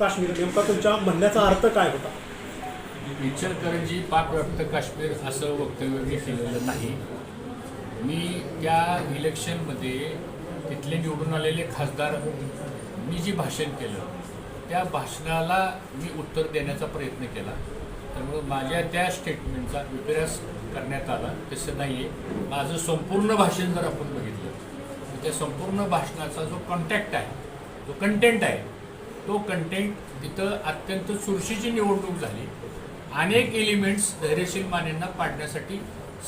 काश्मीर नेमका तुमच्या म्हणण्याचा अर्थ काय होता? इचलकरंजी पाकव्याप्त काश्मीर असं वक्तव्य मी केलेलं नाही. मी त्या इलेक्शनमध्ये तिथले निवडून आलेले खासदार मी जी भाषण केलं त्या भाषणाला मी उत्तर देण्याचा प्रयत्न केला. त्यामुळे माझ्या त्या स्टेटमेंटचा विपर्यास करण्यात आला. तसं नाही आहे माझं संपूर्ण भाषण जर आपण बघितलं तर त्या संपूर्ण भाषणाचा जो कॉन्टॅक्ट आहे जो कंटेंट आहे तो कंटेंट तिथं अत्यंत चुरशीची निवडणूक झाली. अनेक एलिमेंट्स धैर्यशील मानेंना पाडण्यासाठी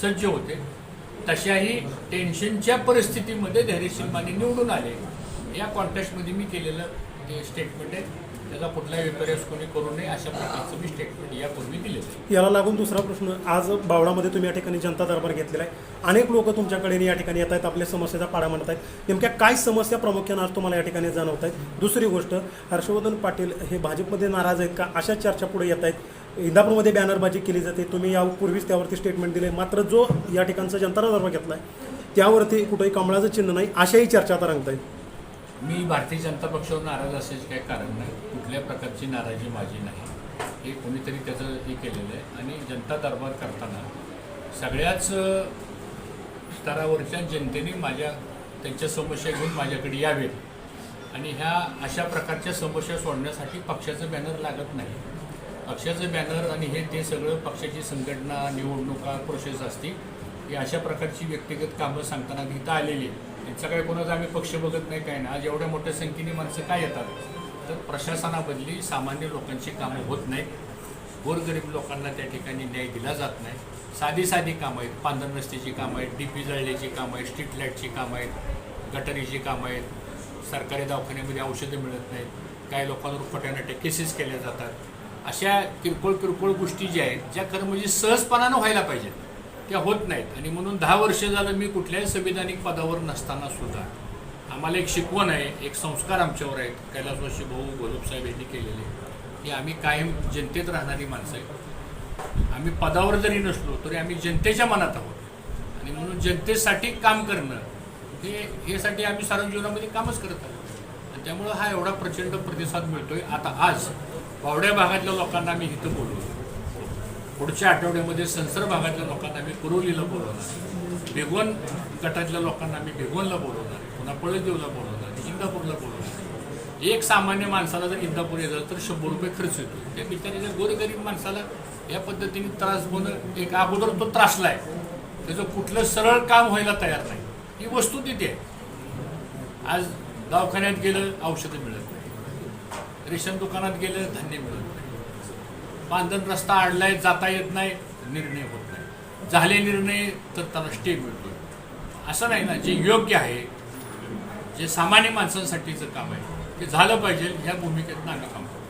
सज्ज होते. तशाही टेन्शनच्या परिस्थितीमध्ये धैर्यशील माने निवडून आले. या कॉन्टेक्स्टमध्ये मी केलेलं ते स्टेटमेंट आहे त्याचा कुठलाही विपर्यास कोणी करू नये अशा प्रकारचं मी स्टेटमेंट यापूर्वी दिले याला लागून दुसरा प्रश्न आज बावळामध्ये तुम्ही या ठिकाणी जनता दरबार घेतलेला आहे. अनेक लोक तुमच्याकडे या ठिकाणी येत आहेत आपल्या समस्येचा पाडा म्हणत आहेत. नेमक्या काय समस्या प्रामुख्यानं आज तुम्हाला या ठिकाणी जाणवत आहेत? दुसरी गोष्ट हर्षवर्धन पाटील हे भाजपमध्ये नाराज आहेत का? अशा चर्चा पुढे येत आहेत. इंदापूरमध्ये बॅनरबाजी केली जाते. तुम्ही यापूर्वीच त्यावरती स्टेटमेंट दिले. मात्र जो या ठिकाणचा जनता दरबार घेतला आहे त्यावरती कुठेही कमळाचं चिन्ह नाही. अशाही चर्चा आता रंगत आहेत मी भारतीय जनता पक्षावर नाराज असल्याचे काही कारण नाही. कुठल्या प्रकारची नाराजी माझी नाही. हे कोणीतरी त्याचं हे केलेलं आहे. आणि जनता दरबार करताना सगळ्याच स्तरावरच्या जनतेने माझ्या त्यांच्या समस्या घेऊन माझ्याकडे यावेत. आणि ह्या अशा प्रकारच्या समस्या सोडण्यासाठी पक्षाचं बॅनर लागत नाही. पक्षाचं बॅनर आणि हे ते सगळं पक्षाची संघटना निवडणुका प्रोसेस असते ही अशा प्रकारची व्यक्तिगत कामं सांगताना इथं आलेली आहे. यांचा काही कोणाचा आम्ही पक्ष बघत नाही काय ना आज एवढ्या मोठ्या संख्येने माणसं काय येतात? तर प्रशासनाबदली सामान्य लोकांची कामं होत नाहीत. गोरगरीब लोकांना त्या ठिकाणी न्याय दिला जात नाही. साधी साधी कामं आहेत. पांढर रस्त्याची कामं आहेत डी पी जळल्याची कामं आहेत स्ट्रीट लाईटची कामं आहेत गटरीची कामं आहेत. सरकारी दवाखान्यामध्ये औषधं मिळत नाहीत. काही लोकांवर खोट्यानाट्या केसेस केल्या जातात. अशा किरकोळ किरकोळ गोष्टी ज्या आहेत ज्या खरं म्हणजे सहजपणानं व्हायला पाहिजेत. त्या होत नाहीत. आणि म्हणून दहा वर्ष झालं मी कुठल्याही संविधानिक पदावर नसताना सुद्धा आम्हाला एक शिकवण आहे एक संस्कार आमच्यावर आहेत. कैलासवाशी भाऊ गोलप साहेब यांनी केलेले. की आम्ही कायम जनतेत राहणारी माणसं आहेत. आम्ही पदावर जरी नसलो तरी आम्ही जनतेच्या मनात आहोत. आणि म्हणून जनतेसाठी काम करणं हे हेसाठी आम्ही सारा जीवनामध्ये कामच करत आहोत. आणि त्यामुळं हा एवढा प्रचंड प्रतिसाद मिळतोय. आता आज बावड्या भागातल्या लोकांना आम्ही इथं बोलू पुढच्या आठवड्यामध्ये संसर भागातल्या लोकांना आम्ही कुरुलीला बोलवणार. भिगवण गटातल्या लोकांना आम्ही भिगवणला बोलवणार. पुन्हा पळदेवला बोलवणार. इंदापूरला बोलवणार. एक सामान्य माणसाला जर इंदापूर येतं तर शंभर रुपये खर्च येतो. त्या बिचारीच्या गोरगरीब माणसाला या पद्धतीने त्रास होणं एक अगोदर तो आहे त्याचं कुठलं सरळ काम व्हायला तयार नाही. ही वस्तू तिथे आहे. आज दवाखान्यात गेलं औषधं मिळत नाही. रेशन दुकानात गेलं धान्य मिळत नाही. बांधण रस्ता अडलाय जाता येत नाही. निर्णय होत नाही. झाले निर्णय तर त्याला स्टे मिळतो असं नाही ना जे योग्य आहे जे सामान्य माणसांसाठीचं काम आहे ते झालं पाहिजे ह्या भूमिकेतनं आम्ही काम करतो